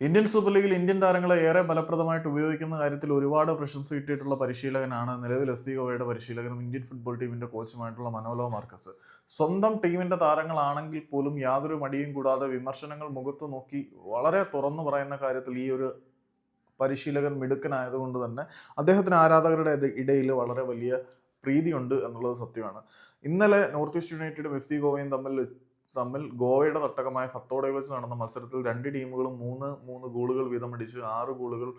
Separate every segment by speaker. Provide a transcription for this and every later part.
Speaker 1: Indian super ലീഗിൽ Indian താരങ്ങളെ ഏറെ ഫലപ്രദമായിട്ട് ഉപയോഗിക്കുന്ന കാര്യത്തിൽ ഒരുപാട് പ്രശംസ കിട്ടിയിട്ടുള്ള പരിശീലകനാണ് നിലവിൽ എസ് സി ഗോവയുടെ പരിശീലകനും ഇന്ത്യൻ ഫുട്ബോൾ ടീമിന്റെ കോച്ചുമായിട്ടുള്ള മനോലോ മാർക്കസ്. സ്വന്തം ടീമിന്റെ താരങ്ങളാണെങ്കിൽ പോലും യാതൊരു മടിയും കൂടാതെ വിമർശനങ്ങൾ മുഖത്ത് നോക്കി വളരെ തുറന്നു പറയുന്ന കാര്യത്തിൽ ഈ ഒരു പരിശീലകൻ മിടുക്കനായതുകൊണ്ട് തന്നെ അദ്ദേഹത്തിന് ആരാധകരുടെ ഇടയിൽ വളരെ വലിയ പ്രീതിയുണ്ട് എന്നുള്ളത് സത്യമാണ്. ഇന്നലെ നോർത്ത് ഈസ്റ്റ് യുണൈറ്റഡും എഫ് സി ഗോവയും തമ്മിൽ തമ്മിൽ ഗോവയുടെ തട്ടകമായ ഫത്തോഡയിൽ വെച്ച് നടന്ന മത്സരത്തിൽ രണ്ട് ടീമുകളും മൂന്ന് മൂന്ന് ഗോളുകൾ വീതം അടിച്ച് ആറ് ഗോളുകൾ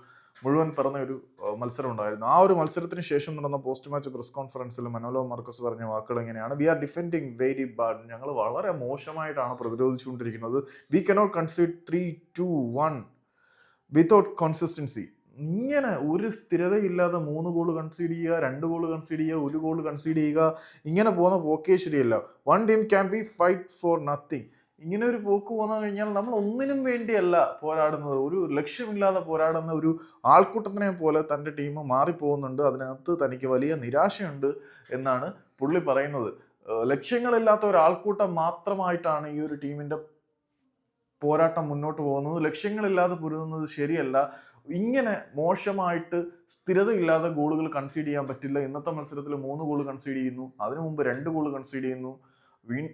Speaker 1: മുഴുവൻ പറഞ്ഞ ഒരു മത്സരം ഉണ്ടായിരുന്നു. ആ ഒരു മത്സരത്തിന് ശേഷം നടന്ന പോസ്റ്റ് മാച്ച് പ്രസ് കോൺഫറൻസിൽ മനോലോ മാർക്കസ് പറഞ്ഞ വാക്കുകൾ എങ്ങനെയാണ്? We are defending very bad ഞങ്ങൾ വളരെ മോശമായിട്ടാണ് പ്രതിരോധിച്ചുകൊണ്ടിരിക്കുന്നത്. We cannot concede three two one without consistency ഇങ്ങനെ ഒരു സ്ഥിരതയില്ലാതെ മൂന്ന് ഗോൾ കൺസീഡ് ചെയ്യുക രണ്ട് ഗോൾ കൺസീഡ് ചെയ്യുക ഒരു ഗോൾ കൺസീഡ് ചെയ്യുക ഇങ്ങനെ പോകുന്ന പോക്കേ ശരിയല്ല. One team can be fight for nothing ഇങ്ങനെ ഒരു പോക്ക് പോന്നു കഴിഞ്ഞാൽ നമ്മൾ ഒന്നിനും വേണ്ടിയല്ല പോരാടുന്നത്. ഒരു ലക്ഷ്യമില്ലാതെ പോരാടുന്ന ഒരു ആൾക്കൂട്ടത്തിനെ പോലെ തന്റെ ടീം മാറിപ്പോകുന്നുണ്ട്. അതിനകത്ത് തനിക്ക് വലിയ നിരാശയുണ്ട് എന്നാണ് പുള്ളി പറയുന്നത്. ലക്ഷ്യങ്ങളില്ലാത്ത ഒരു ആൾക്കൂട്ടം മാത്രമായിട്ടാണ് ഈ ഒരു ടീമിന്റെ പോരാട്ടം മുന്നോട്ട് പോകുന്നത് ലക്ഷ്യങ്ങളില്ലാതെ പൊരുതുന്നത് ശരിയല്ല. ഇങ്ങനെ മോശമായിട്ട് സ്ഥിരതയില്ലാതെ ഗോളുകൾ കൺസീഡ് ചെയ്യാൻ പറ്റില്ല. ഇന്നത്തെ മത്സരത്തിൽ മൂന്ന് ഗോൾ കൺസീഡ് ചെയ്യുന്നു. അതിനു മുമ്പ് രണ്ട് ഗോൾ കൺസീഡ് ചെയ്യുന്നു. വീ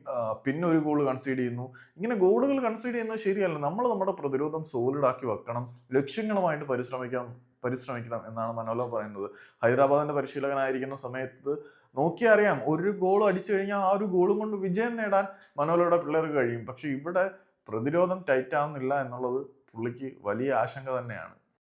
Speaker 1: പിന്നെ ഒരു ഗോൾ കൺസീഡ് ചെയ്യുന്നു. ഇങ്ങനെ ഗോളുകൾ കൺസീഡ് ചെയ്യുന്നത് ശരിയല്ല. നമ്മൾ നമ്മുടെ പ്രതിരോധം സോളിഡ് ആക്കി വെക്കണം. ലക്ഷ്യങ്ങളുമായിട്ട് പരിശ്രമിക്കാം പരിശ്രമിക്കണം എന്നാണ് മനോല പറയുന്നത്. ഹൈദരാബാദിന്റെ പരിശീലകനായിരിക്കുന്ന സമയത്ത് നോക്കിയറിയാം ഒരു ഗോൾ അടിച്ചു കഴിഞ്ഞാൽ ആ ഒരു ഗോളും കൊണ്ട് വിജയം നേടാൻ മനോലയുടെ പിള്ളേർക്ക് കഴിയും. പക്ഷെ ഇവിടെ പ്രതിരോധം ടൈറ്റ് ആവുന്നില്ല എന്നുള്ളത് പുള്ളിക്ക് വലിയ ആശങ്ക തന്നെയാണ്.